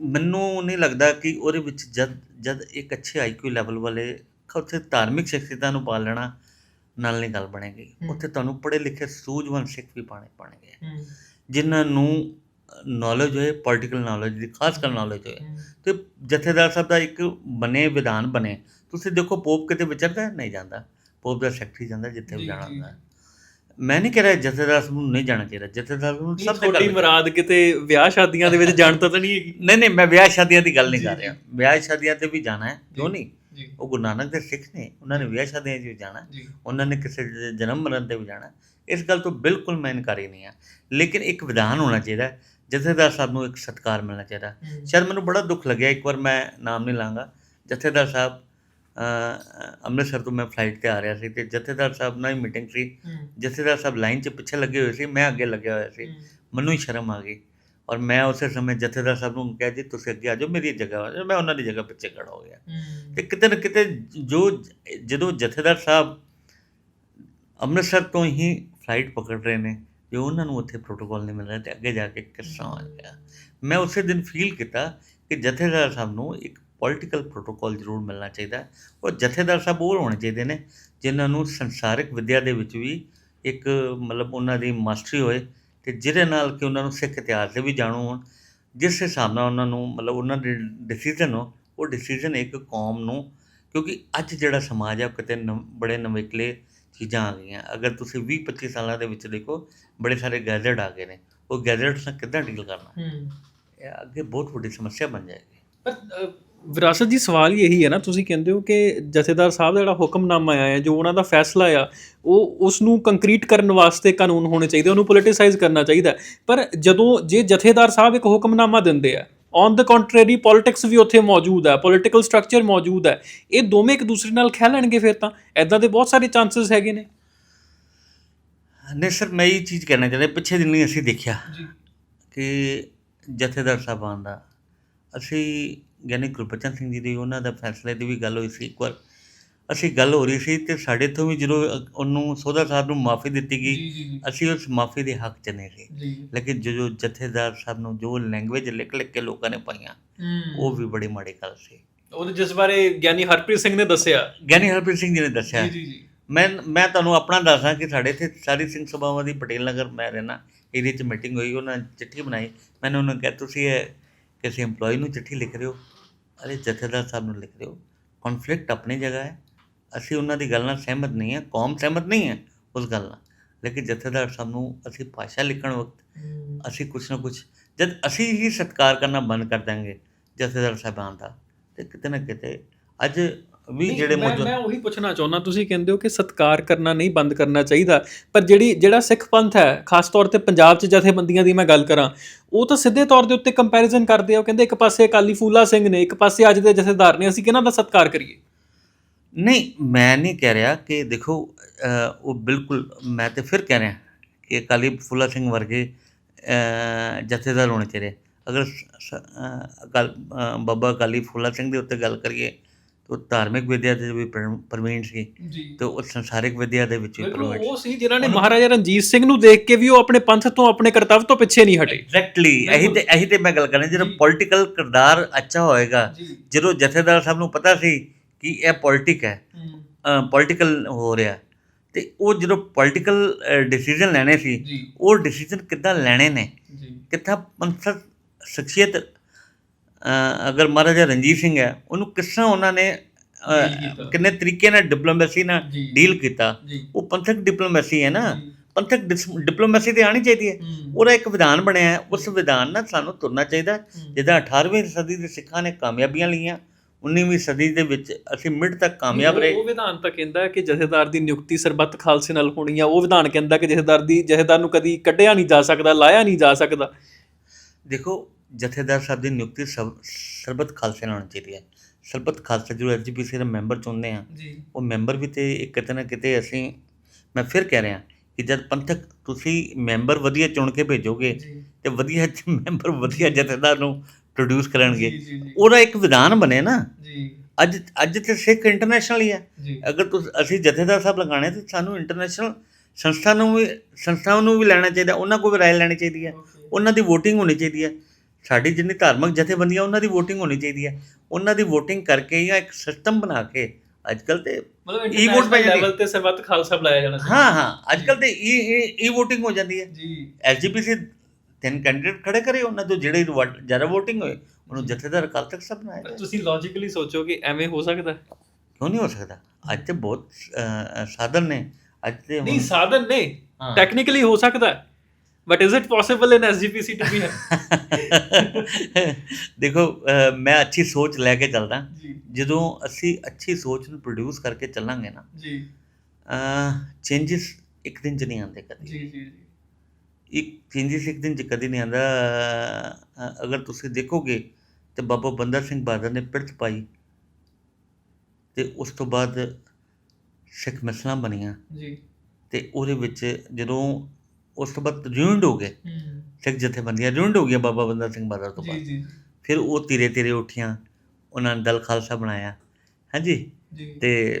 ਮੈਨੂੰ ਨਹੀਂ ਲੱਗਦਾ ਕਿ ਉਹਦੇ ਵਿੱਚ ਜਦ ਜਦ ਇੱਕ ਅੱਛੇ ਆਈਕਿਊ ਲੈਵਲ ਵਾਲੇ ਉੱਥੇ ਧਾਰਮਿਕ ਸ਼ਖਸੀਅਤਾਂ ਨੂੰ ਪਾਲ ਲੈਣਾ ਨਾਲ ਨਹੀਂ ਗੱਲ ਬਣੇਗੀ। ਉੱਥੇ ਤੁਹਾਨੂੰ ਪੜ੍ਹੇ ਲਿਖੇ ਸੂਝਵਾਨ ਸਿੱਖ ਵੀ ਪਾਣੇ ਪਾਣਗੇ ਜਿਨ੍ਹਾਂ ਨੂੰ ਨੌਲੇਜ ਹੋਏ ਪੋਲੀਟੀਕਲ ਨੌਲੇਜ ਦੀ ਖਾਸ ਕਰ ਨੌਲੇਜ ਹੋਏ। ਤੇ ਜਥੇਦਾਰ ਸਾਹਿਬ ਦਾ ਇੱਕ ਬਣੇ ਵਿਧਾਨ ਬਣੇ। ਤੁਸੀਂ ਦੇਖੋ ਪੋਪ ਕਿਤੇ ਵਿਚਰਦਾ? ਨਹੀਂ ਜਾਂਦਾ। ਪੋਪ ਦਾ ਸੈਕਟਰੀ ਜਾਂਦਾ ਜਿੱਥੇ ਵੀ ਜਾਣਾ। ਹੁੰਦਾ। ਮੈਂ ਨਹੀਂ ਕਹਿ ਰਿਹਾ ਜਥੇਦਾਰ ਸਾਹਿਬ ਨੂੰ ਨਹੀਂ ਜਾਣਾ ਚਾਹੀਦਾ। ਜਥੇਦਾਰ ਨੂੰ ਨਹੀਂ, ਸਭ ਦੇ ਤੁਹਾਡੀ ਮੁਰਾਦ ਕਿਤੇ ਵਿਆਹ ਸ਼ਾਦੀਆਂ ਦੇ ਵਿੱਚ ਜਾਣਤਾ ਤਾਂ ਨਹੀਂ ਹੈਗੀ। ਨਹੀਂ ਨਹੀਂ ਮੈਂ ਵਿਆਹ ਸ਼ਾਦੀਆਂ ਦੀ ਗੱਲ ਨਹੀਂ ਕਰ ਰਿਹਾ। ਵਿਆਹ ਸ਼ਾਦੀਆਂ ਤੇ ਵੀ ਜਾਣਾ ਹੈ ਕਿਉਂ ਨਹੀਂ? ਉਹ ਗੁਰੂ ਨਾਨਕ ਦੇ ਸਿੱਖ ਨੇ। ਉਹਨਾਂ ਨੇ ਵਿਆਹ ਸ਼ਾਦੀਆਂ 'ਚ ਵੀ ਜਾਣਾ। ਉਹਨਾਂ ਨੇ ਕਿਸੇ ਦੇ ਜਨਮ ਮਰਨ ਤੇ ਵੀ ਜਾਣਾ। ਇਸ ਗੱਲ ਤੋਂ ਬਿਲਕੁਲ ਮੈਂ ਇਨਕਾਰੀ ਨਹੀਂ ਆ ਲੇਕਿਨ ਇੱਕ ਵਿਧਾਨ ਹੋਣਾ ਚਾਹੀਦਾ ਜਥੇਦਾਰ ਸਾਹਿਬ ਨੂੰ ਇੱਕ ਸਤਿਕਾਰ ਮਿਲਣਾ ਚਾਹੀਦਾ ਸ਼ਾਇਦ ਮੈਨੂੰ ਬੜਾ ਦੁੱਖ ਲੱਗਿਆ ਇੱਕ ਵਾਰ ਮੈਂ ਨਾਮ ਨਹੀਂ ਲਾਂਗਾ। ਜਥੇਦਾਰ ਸਾਹਿਬ ਅੰਮ੍ਰਿਤਸਰ ਤੋਂ ਮੈਂ ਫਲਾਈਟ ਤੇ ਆ ਰਿਹਾ ਸੀ ਤੇ ਜਥੇਦਾਰ ਸਾਹਿਬ ਨਾਲ ਹੀ ਮੀਟਿੰਗ ਸੀ। ਜਥੇਦਾਰ ਸਾਹਿਬ ਲਾਈਨ 'ਚ ਪਿੱਛੇ ਲੱਗੇ ਹੋਏ ਸੀ ਮੈਂ ਅੱਗੇ ਲੱਗਿਆ ਹੋਇਆ ਸੀ। ਮੈਨੂੰ ਹੀ ਸ਼ਰਮ ਆ ਗਈ। ਔਰ ਮੈਂ ਉਸੇ ਸਮੇਂ ਜਥੇਦਾਰ ਸਾਹਿਬ ਨੂੰ ਕਿਹਾ ਜੀ ਤੁਸੀਂ ਅੱਗੇ ਆ ਜਾਓ ਮੇਰੀ ਜਗ੍ਹਾ ਮੈਂ ਉਹਨਾਂ ਦੀ ਜਗ੍ਹਾ ਪਿੱਛੇ ਖੜਾ ਹੋ ਗਿਆ। ਤੇ ਕਿਤੇ ਨਾ ਕਿਤੇ ਜੋ ਜਦੋਂ ਜਥੇਦਾਰ ਸਾਹਿਬ ਅੰਮ੍ਰਿਤਸਰ ਤੋਂ ਹੀ ਫਲਾਈਟ ਪਕੜ ਰਹੇ ਨੇ ਜੇ ਉਹਨਾਂ ਨੂੰ ਉੱਥੇ ਪ੍ਰੋਟੋਕਾਲ ਨਹੀਂ ਮਿਲ ਰਿਹਾ ਤੇ ਅੱਗੇ ਜਾ ਕੇ ਕਿੱਸਾ ਆ ਗਿਆ ਮੈਂ ਉਸੇ ਦਿਨ ਫੀਲ ਕੀਤਾ ਕਿ ਜਥੇਦਾਰ ਸਾਹਿਬ ਨੂੰ ਇੱਕ ਪੋਲਿਟੀਕਲ ਪ੍ਰੋਟੋਕਾਲ ਜ਼ਰੂਰ ਮਿਲਣਾ ਚਾਹੀਦਾ ਹੈ। ਉਹ ਜਥੇਦਾਰ ਸਾਹਿਬ ਉਹ ਹੋਣੇ ਚਾਹੀਦੇ ਨੇ ਜਿਨ੍ਹਾਂ ਨੂੰ ਸੰਸਾਰਿਕ ਵਿਦਿਆ ਦੇ ਵਿੱਚ ਵੀ ਇੱਕ ਮਤਲਬ ਉਹਨਾਂ ਦੀ ਮਾਸਟਰੀ ਹੋਏ ਤੇ ਜਿਹਦੇ ਨਾਲ ਕਿ ਉਹਨਾਂ ਨੂੰ ਸਿੱਖ ਇਤਿਹਾਸ ਦੇ ਵੀ ਜਾਣੂ ਹੋਣ ਜਿਸ ਹਿਸਾਬ ਨਾਲ ਉਹਨਾਂ ਨੂੰ ਮਤਲਬ ਉਹਨਾਂ ਦੇ ਡਿਸੀਜਨ ਹੋ, ਉਹ ਡਿਸੀਜਨ ਇੱਕ ਕੌਮ ਨੂੰ ਕਿਉਂਕਿ ਅੱਜ ਜਿਹੜਾ ਸਮਾਜ ਹੈ ਉਹ ਕਿਤੇ ਨਵ- ਬੜੇ ਨਵੇਕਲੇ ਚੀਜ਼ਾਂ ਆ ਗਈਆਂ। ਅਗਰ ਤੁਸੀਂ 20 25 ਸਾਲਾਂ ਦੇ ਵਿੱਚ ਦੇਖੋ ਬੜੇ ਸਾਰੇ ਗੈਜਟ ਆ ਗਏ ਨੇ। ਉਹ ਗੈਜਟਸ ਨਾਲ ਕਿੱਦਾਂ ਡੀਲ ਕਰਨਾ? ਇਹ ਅੱਗੇ ਬਹੁਤ ਵੱਡੀ ਸਮੱਸਿਆ ਬਣ ਜਾਏਗੀ। ਪਰ ਵਿਰਾਸਤ ਜੀ ਸਵਾਲ ਹੀ ਇਹੀ ਹੈ ਨਾ ਤੁਸੀਂ ਕਹਿੰਦੇ ਹੋ ਕਿ ਜਥੇਦਾਰ ਸਾਹਿਬ ਦਾ ਜਿਹੜਾ ਹੁਕਮਨਾਮਾ ਆਇਆ ਹੈ ਜੋ ਉਹਨਾਂ ਦਾ ਫੈਸਲਾ ਆ ਉਹ ਉਸ ਨੂੰ ਕੰਕਰੀਟ ਕਰਨ ਵਾਸਤੇ ਕਾਨੂੰਨ ਹੋਣੇ ਚਾਹੀਦੇ ਉਹਨੂੰ ਪੋਲਿਟਿਸਾਈਜ਼ ਕਰਨਾ ਚਾਹੀਦਾ ਹੈ। ਪਰ ਜਦੋਂ ਜੇ ਜਥੇਦਾਰ ਸਾਹਿਬ ਇੱਕ ਹੁਕਮਨਾਮਾ ਦਿੰਦੇ ਆ ਔਨ ਦਾ ਕੰਟਰਰੀ ਪੋਲਿਟਿਕਸ ਵੀ ਉੱਥੇ ਮੌਜੂਦ ਹੈ ਪੋਲਿਟੀਕਲ ਸਟਰਕਚਰ ਮੌਜੂਦ ਹੈ। ਇਹ ਦੋਵੇਂ ਇੱਕ ਦੂਸਰੇ ਨਾਲ ਖਹਿਲਣਗੇ ਫਿਰ ਤਾਂ। ਐਦਾਂ ਦੇ ਬਹੁਤ ਸਾਰੇ ਚਾਂਸਸ ਹੈਗੇ ਨੇ। ਨਹੀਂ ਸਰ ਮੈਂ ਇਹ ਚੀਜ਼ ਕਹਿਣਾ ਚਾਹੁੰਦਾ ਪਿੱਛੇ ਦਿਨ ਹੀ ਅਸੀਂ ਦੇਖਿਆ ਕਿ ਜਥੇਦਾਰ ਸਾਹਿਬਾਨ ਦਾ ਅਸੀਂ ਗਿਆਨੀ ਗੁਰਬਚਨ ਸਿੰਘ ਜੀ ਦੀ ਉਹਨਾਂ ਦਾ ਫੈਸਲੇ ਦੀ ਵੀ ਗੱਲ ਹੋਈ ਸੀ ਇੱਕ ਵਾਰ ਅਸੀਂ ਗੱਲ ਹੋ ਰਹੀ ਸੀ ਤੇ ਸਾਡੇ ਤੋਂ ਵੀ ਜਦੋਂ ਉਹਨੂੰ ਸੋਧਾ ਸਾਹਿਬ ਨੂੰ ਮਾਫੀ ਦਿੱਤੀ ਗਈ ਅਸੀਂ ਉਸ ਮਾਫੀ ਦੇ ਹੱਕ 'ਚ ਨਹੀਂ ਸੀ। ਲੇਕਿਨ ਜੋ ਜੋ ਜਥੇਦਾਰ ਸਾਹਿਬ ਨੂੰ ਜੋ ਲੈਂਗੁਏਜ ਲਿਖ ਲਿਖ ਕੇ ਲੋਕਾਂ ਨੇ ਪਾਈਆਂ ਉਹ ਵੀ ਬੜੀ ਮਾੜੀ ਗੱਲ ਸੀ। ਉਹ ਜਿਸ ਬਾਰੇ ਗਿਆਨੀ ਹਰਪ੍ਰੀਤ ਸਿੰਘ ਨੇ ਦੱਸਿਆ। ਗਿਆਨੀ ਹਰਪ੍ਰੀਤ ਸਿੰਘ ਜੀ ਨੇ ਦੱਸਿਆ। ਜੀ ਜੀ ਮੈਂ ਮੈਂ ਤੁਹਾਨੂੰ ਆਪਣਾ ਦੱਸਾਂ ਕਿ ਸਾਡੇ ਇੱਥੇ ਸਾਰੀ ਸਿੰਘ ਸਭਾਵਾਂ ਦੀ ਪਟੇਲ ਨਗਰ ਮੈਂ ਰਹਿਣਾ ਇਹਦੇ 'ਚ ਮੀਟਿੰਗ ਹੋਈ ਉਹਨਾਂ ਨੇ ਚਿੱਠੀ ਬਣਾਈ। ਮੈਨੂੰ ਉਹਨਾਂ ਕਿਹਾ ਤੁਸੀਂ ਇਹ ਕਿਸੇ EMPLOYE ਨੂੰ ਚਿੱਠੀ ਲਿਖ ਰਹੇ ਹੋ? ਅਰੇ ਜਥੇਦਾਰ ਸਾਹਿਬ ਨੂੰ ਲਿਖ ਰਹੇ ਹੋ ਕਨਫਲਿਕਟ ਆਪਣੀ ਜਗ੍ਹਾ ਹੈ ਅਸੀਂ ਉਹਨਾਂ ਦੀ ਗੱਲ ਨਾਲ ਸਹਿਮਤ ਨਹੀਂ ਹੈ ਕੌਮ ਸਹਿਮਤ ਨਹੀਂ ਹੈ ਉਸ ਗੱਲ ਨਾਲ। ਲੇਕਿਨ ਜਥੇਦਾਰ ਸਾਹਿਬ ਨੂੰ ਅਸੀਂ ਭਾਸ਼ਾ ਲਿਖਣ ਵਕਤ ਅਸੀਂ ਕੁਛ ਨਾ ਕੁਛ ਜਦ ਅਸੀਂ ਹੀ ਸਤਿਕਾਰ ਕਰਨਾ ਬੰਦ ਕਰ ਦਾਂਗੇ ਜਥੇਦਾਰ ਸਾਹਿਬਾਨ ਦਾ ਤੇ ਕਿਤੇ ਨਾ ਕਿਤੇ ਅੱਜ ਵੀ ਜਿਹੜੇ ਮੈਂ ਮੌਜੂਦ ਮੈਂ ਉਹੀ ਪੁੱਛਣਾ ਚਾਹੁੰਦਾ ਤੁਸੀਂ ਕਹਿੰਦੇ ਹੋ ਕਿ ਸਤਕਾਰ ਕਰਨਾ ਨਹੀਂ ਬੰਦ ਕਰਨਾ ਚਾਹੀਦਾ ਪਰ ਜਿਹੜੀ ਜਿਹੜਾ ਸਿੱਖ ਪੰਥ ਹੈ ਖਾਸ ਤੌਰ ਤੇ ਪੰਜਾਬ 'ਚ ਜਥੇਬੰਦੀਆਂ ਦੀ ਮੈਂ ਗੱਲ ਕਰਾਂ ਉਹ ਤਾਂ ਸਿੱਧੇ ਤੌਰ ਦੇ ਉੱਤੇ ਕੰਪੈਰੀਜ਼ਨ ਕਰਦੇ ਆ ਉਹ ਕਹਿੰਦੇ ਇੱਕ ਪਾਸੇ ਅਕਾਲੀ ਫੂਲਾ ਸਿੰਘ ਨੇ ਇੱਕ ਪਾਸੇ ਅੱਜ ਦੇ ਜਥੇਦਾਰ ਨੇ ਅਸੀਂ ਕਿਹਨਾਂ ਦਾ ਸਤਕਾਰ ਕਰੀਏ? ਨਹੀਂ ਮੈਂ ਨਹੀਂ ਕਹਿ ਰਿਹਾ ਕਿ ਦੇਖੋ ਅ, ਉਹ ਬਿਲਕੁਲ ਮੈਂ ਤੇ ਫਿਰ ਕਹਿ ਰਿਹਾ ਕਿ ਅਕਾਲੀ ਫੁੱਲਾ ਸਿੰਘ ਵਰਗੇ ਅ, ਜਥੇਦਾਰ ਹੋਣੇ ਚਾਹੀਦੇ। ਅਗਰ ਸ- ਸ- ਅ, ਅਕਾਲ ਅ, ਬਾਬਾ ਅਕਾਲੀ ਫੁੱਲਾ ਸਿੰਘ ਦੇ ਉੱਤੇ ਗੱਲ ਕਰੀਏ ਤਾਂ ਉਹ ਧਾਰਮਿਕ ਵਿਦਿਆ ਦੇ ਵੀ ਪ੍ਰ- ਪ੍ਰਵੀਨ ਸੀ। ਜੀ। ਤੇ ਉਹ ਸੰਸਾਰਿਕ ਵਿਦਿਆ ਦੇ ਵਿੱਚ ਵੀ ਬਿਲਕੁਲ ਪ੍ਰਵੀਨ ਉਹ ਸੀ ਜਿਨ੍ਹਾਂ ਨੇ ਮਹਾਰਾਜਾ ਰਣਜੀਤ ਸਿੰਘ ਨੂੰ ਦੇਖ ਕੇ ਵੀ ਉਹ ਆਪਣੇ ਪੰਥ ਤੋਂ ਆਪਣੇ ਕਰਤੱਵ ਤੋਂ ਪਿੱਛੇ ਨਹੀਂ ਹਟੇ। ਐਗਜ਼ੈਕਟਲੀ ਇਹੀ ਤੇ ਇਹੀ ਤੇ ਮੈਂ ਗੱਲ ਕਰਨੀ ਜਦੋਂ ਜੀ। ਪੋਲਿਟੀਕਲ ਕਿਰਦਾਰ ਅੱਛਾ ਹੋਏਗਾ ਜੀ। ਜਦੋਂ ਜਥੇਦਾਰ ਸਾਹਿਬ ਨੂੰ ਪਤਾ ਸੀ ਕਿ ਇਹ ਪੋਲਿਟਿਕ ਹੈ ਪੋਲਿਟੀਕਲ ਹੋ ਰਿਹਾ। ਤੇ ਉਹ ਜਦੋਂ ਪੋਲਿਟੀਕਲ ਡਿਸੀਜਨ ਲੈਣੇ ਸੀ ਉਹ ਡਿਸੀਜਨ ਕਿੱਦਾਂ ਲੈਣੇ ਨੇ? ਕਿੱਥਾ ਪੰਥਕ ਸ਼ਖਸੀਅਤ ਅਗਰ ਮਹਾਰਾਜਾ ਰਣਜੀਤ ਸਿੰਘ ਹੈ ਉਹਨੂੰ ਕਿਸ ਤਰ੍ਹਾਂ ਉਹਨਾਂ ਨੇ। ਕਿੰਨੇ ਤਰੀਕੇ ਨਾਲ ਡਿਪਲੋਮੇਸੀ ਨਾਲ। ਡੀਲ ਕੀਤਾ? ਉਹ ਪੰਥਕ ਡਿਪਲੋਮੇਸੀ ਹੈ ਨਾ। ਪੰਥਕ ਡਿਪਲੋਮੇਸੀ ਤੇ ਆਣੀ ਚਾਹੀਦੀ ਹੈ। ਉਹਦਾ ਇੱਕ ਵਿਧਾਨ ਬਣਿਆ ਹੈ। ਉਸ ਵਿਧਾਨ ਨਾਲ ਸਾਨੂੰ ਤੁਰਨਾ ਚਾਹੀਦਾ। ਜਿੱਦਾਂ 18ਵੀਂ ਸਦੀ ਦੇ ਸਿੱਖਾਂ ਨੇ ਕਾਮਯਾਬੀਆਂ ਲਈਆਂ। 19ਵੀਂ ਸਦੀ ਦੇ ਵਿੱਚ ਅਸੀਂ ਮਿਡ ਤੱਕ ਕਾਮਯਾਬ ਰਹੇ। ਉਹ ਵਿਧਾਨ ਤਾਂ ਕਹਿੰਦਾ ਹੈ ਕਿ ਜਥੇਦਾਰ ਦੀ ਨਿਯੁਕਤੀ ਸਰਬੱਤ ਖਾਲਸੇ ਨਾਲ ਹੋਣੀ ਆ। ਉਹ ਵਿਧਾਨ ਕਹਿੰਦਾ ਕਿ ਜਥੇਦਾਰ ਦੀ ਜਥੇਦਾਰ ਨੂੰ ਕਦੀ ਕੱਢਿਆ ਨਹੀਂ ਜਾ ਸਕਦਾ ਲਾਇਆ ਨਹੀਂ ਜਾ ਸਕਦਾ। ਦੇਖੋ ਜਥੇਦਾਰ ਸਾਹਿਬ ਦੀ ਨਿਯੁਕਤੀ ਸਰ- ਸਰਬੱਤ ਖਾਲਸੇ ਨਾਲ ਹੋਣੀ ਚਾਹੀਦੀ ਹੈ। ਸਰਬੱਤ ਖਾਲਸਾ ਜੋ ਐਸਜੀਪੀਸੀ ਦਾ ਮੈਂਬਰ ਚੁਣਦੇ ਆ ਉਹ ਮੈਂਬਰ ਵੀ ਤੇ ਇੱਕ ਕਿਤੇ ਨਾ ਕਿਤੇ ਅਸੀਂ ਮੈਂ ਫਿਰ ਕਹਿ ਰਿਹਾ ਕਿ ਜਦ ਪੰਥਕ ਤੁਸੀਂ ਮੈਂਬਰ ਵਧੀਆ ਚੁਣ ਕੇ ਭੇਜੋਗੇ ਤੇ ਵਧੀਆ ਮੈਂਬਰ ਵਧੀਆ ਜਥੇਦਾਰ ਨੂੰ ਪ੍ਰੋਡਿਊਸ ਕਰਨਗੇ। ਉਹਦਾ ਇੱਕ ਵਿਧਾਨ ਬਣੇ ਨਾ। ਜੀ। ਅੱਜ ਅੱਜ ਤੇ ਸਿੱਖ ਇੰਟਰਨੈਸ਼ਨਲ ਹੀ ਹੈ ਜੀ। ਅਗਰ ਤੁਸੀਂ ਅਸੀਂ ਜਥੇਦਾਰ ਸਾਹਿਬ ਲਗਾਣੇ ਤੇ ਸਾਨੂੰ ਇੰਟਰਨੈਸ਼ਨਲ ਸੰਸਥਾ ਨੂੰ ਵੀ ਸੰਸਥਾਵਾਂ ਨੂੰ ਵੀ ਲੈਣਾ ਚਾਹੀਦਾ। ਉਹਨਾਂ ਕੋਲ ਵੀ ਰਾਏ ਲੈਣੀ ਚਾਹੀਦੀ ਹੈ ਉਹਨਾਂ ਦੀ VOTING ਹੋਣੀ ਚਾਹੀਦੀ ਹੈ ਸਾਡੀ ਜਿੰਨੀ ਧਾਰਮਿਕ ਜਥੇਬੰਦੀਆਂ ਉਹਨਾਂ ਦੀ VOTING ਹੋਣੀ ਚਾਹੀਦੀ ਹੈ ਉਹਨਾਂ ਦੀ VOTING ਕਰਕੇ ਜਾਂ ਇੱਕ ਸਿਸਟਮ ਬਣਾ ਕੇ ਅੱਜ ਕੱਲ ਤੇ ਮਤਲਬ E-vote ਇੰਟਰਨੈਸ਼ਨਲ ਪੈ ਜਾਂਦੀ। ਲੈਵਲ ਤੇ ਸਰਬੱਤ ਖਾਲਸਾ ਬੁਲਾਇਆ ਜਾਣਾ ਹਾਂ ਹਾਂ। ਅੱਜ ਕੱਲ ਤੇ ਈ ਈ VOTING ਹੋ ਜਾਂਦੀ ਹੈ ਜੀ। ਐਸਜੀਪੀਸੀ ਤਿੰਨ ਕੈਂਡੀਡੇਟ ਖੜੇ ਕਰੇ ਉਹਨਾਂ ਤੋਂ ਜਿਹੜੇ ਜ਼ਿਆਦਾ VOTING ਹੋਏ ਉਹਨੂੰ ਜਥੇਦਾਰ ਅਕਾਲ ਤਖਤ ਸਾਹਿਬ ਬਣਾਇਆ। ਤੁਸੀਂ ਲੌਜੀਕਲੀ ਸੋਚੋ ਕਿ ਐਵੇਂ ਹੋ ਸਕਦਾ? ਕਿਉਂ ਨਹੀਂ ਹੋ ਸਕਦਾ? ਅੱਜ ਤੇ ਬਹੁਤ ਸਾਧਨ ਨੇ। ਅੱਜ ਤੇ ਨਹੀਂ ਸਾਧਨ ਨੇ। ਟੈਕਨੀਕਲੀ ਹੋ ਸਕਦਾ but is it possible in SGPC to be ਦੇਖੋ ਮੈਂ ਅੱਛੀ ਸੋਚ ਲੈ ਕੇ ਚੱਲਦਾ। ਜਦੋਂ ਅਸੀਂ ਅੱਛੀ ਸੋਚ ਨੂੰ ਪ੍ਰੋਡਿਊਸ ਕਰਕੇ ਚੱਲਾਂਗੇ ਨਾ ਜੀ। ਚੇਂजेस ਇੱਕ ਦਿਨ ਚ ਨਹੀਂ ਆਉਂਦੇ ਕਦੇ। ਜੀ ਜੀ ਜੀ। ਇੱਕ ਚੇਂਜਿਸ ਇੱਕ ਦਿਨ ਚ ਕਦੀ ਨਹੀਂ ਆਂਦਾ ਅਗਰ ਤੁਸੀਂ ਦੇਖੋਗੇ ਤੇ ਬਾਬਾ ਬੰਦਾ ਸਿੰਘ ਬਹਾਦਰ ਨੇ ਪਿਰਤ ਪਾਈ ਤੇ ਉਸ ਤੋਂ ਬਾਅਦ ਸਿੱਖ ਮਿਸਲਾਂ ਬਣੀਆਂ। ਜੀ। ਤੇ ਉਹਦੇ ਵਿੱਚ ਜਦੋਂ ਉਸ ਤੋਂ ਬਾਅਦ ਜੁਇੰਡ ਹੋ ਗਏ ਸਿੱਖ ਜਥੇਬੰਦੀਆਂ ਜੁਇੰਡ ਹੋ ਗਈਆਂ ਬਾਬਾ ਬੰਦਾ ਸਿੰਘ ਬਹਾਦਰ ਤੋਂ ਜੀ ਬਾਅਦ। ਜੀ ਫਿਰ ਉਹ ਧੀਰੇ ਧੀਰੇ ਉੱਠੀਆਂ ਉਹਨਾਂ ਨੇ ਦਲ ਖਾਲਸਾ ਬਣਾਇਆ ਹਾਂਜੀ? ਜੀ। ਤੇ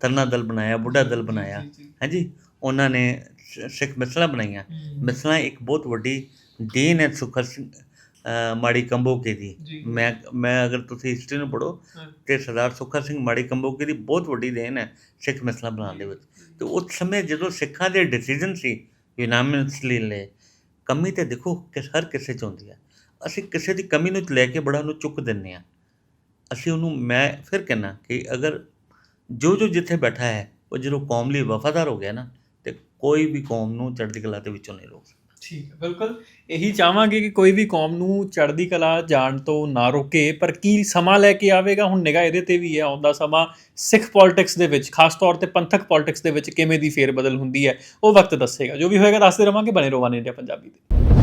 ਤਰਨਾ ਦਲ ਬਣਾਇਆ ਬੁੱਢਾ ਦਲ ਬਣਾਇਆ ਜੀ, ਜੀ, ਹਾਂਜੀ? ਉਹਨਾਂ ਨੇ ਸਿੱਖ ਮਿਸਲਾਂ ਬਣਾਈਆਂ। ਮਿਸਲਾਂ ਇੱਕ ਬਹੁਤ ਵੱਡੀ ਦੇਨ ਹੈ ਸੁਖਰ ਸਿੰਘ ਅ, ਮਾੜੀ ਕੰਬੋਕੇ ਦੀ। ਮੈਂ ਮੈਂ ਅਗਰ ਤੁਸੀਂ ਹਿਸਟਰੀ ਨੂੰ ਪੜੋ ਤੇ ਸਰਦਾਰ ਸੁਖਰ ਸਿੰਘ ਮਾੜੀ ਕੰਬੋਕੇ ਦੀ ਬਹੁਤ ਵੱਡੀ ਦੇਨ ਹੈ ਸਿੱਖ ਮਿਸਲਾਂ ਬਣਾਉਣ ਦੇ ਵਿੱਚ। ਤੇ ਉਸ ਸਮੇਂ ਜਦੋਂ ਸਿੱਖਾਂ ਦੇ ਡਿਸੀਜਨ ਸੀ ਯੂਨਾਮਿਨਸਲੀ ਲੈ ਕਮੀ ਤੇ ਦੇਖੋ ਕਿ ਹਰ ਕਿਸੇ ਚ ਹੁੰਦੀ ਹੈ। ਅਸੀਂ ਕਿਸੇ ਦੀ ਕਮੀ ਨੂੰ ਲੈ ਕੇ ਬੜਾ ਉਹਨੂੰ ਚੁੱਕ ਦਿੰਨੇ ਆ ਅਸੀਂ ਉਹਨੂੰ ਮੈਂ ਫਿਰ ਕਹਿਣਾ ਕਿ ਅਗਰ ਜੋ ਜੋ ਜਿੱਥੇ ਬੈਠਾ ਹੈ ਉਹ ਜਦੋਂ ਕੌਮ ਲਈ ਵਫਾਦਾਰ ਹੋ ਗਿਆ ਨਾ ਤੇ ਕੋਈ ਵੀ ਕੌਮ ਨੂੰ ਚੜ੍ਹਦੀ ਕਲਾ ਦੇ ਵਿੱਚੋਂ ਨਹੀਂ ਰੋਕ ਸਕਦਾ। ਠੀਕ ਹੈ, ਬਿਲਕੁਲ। ਇਹੀ ਚਾਹਾਂਗੇ ਕਿ ਕੋਈ ਵੀ ਕੌਮ ਨੂੰ ਚੜ੍ਹਦੀ ਕਲਾ ਜਾਣ ਤੋਂ ਨਾ ਰੋਕੇ, ਪਰ ਕੀ ਸਮਾਂ ਲੈ ਕੇ ਆਵੇਗਾ? ਹੁਣ ਨਿਗਾਹ ਇਹਦੇ ਤੇ ਵੀ ਹੈ, ਆਉਂਦਾ ਸਮਾਂ ਸਿੱਖ ਪੋਲਿਟਿਕਸ ਦੇ ਵਿੱਚ, ਖਾਸ ਤੌਰ ਤੇ ਪੰਥਕ ਪੋਲਿਟਿਕਸ ਦੇ ਵਿੱਚ ਕਿਵੇਂ ਦੀ ਫੇਰ ਬਦਲ ਹੁੰਦੀ ਹੈ, ਉਹ ਵਕਤ ਦੱਸੇਗਾ। ਜੋ ਵੀ ਹੋਏਗਾ, ਦੱਸਦੇ ਰਵਾਂਗੇ, ਬਣੇ ਰਹੋ ਵਨ ਇੰਡੀਆ ਪੰਜਾਬੀ 'ਤੇ।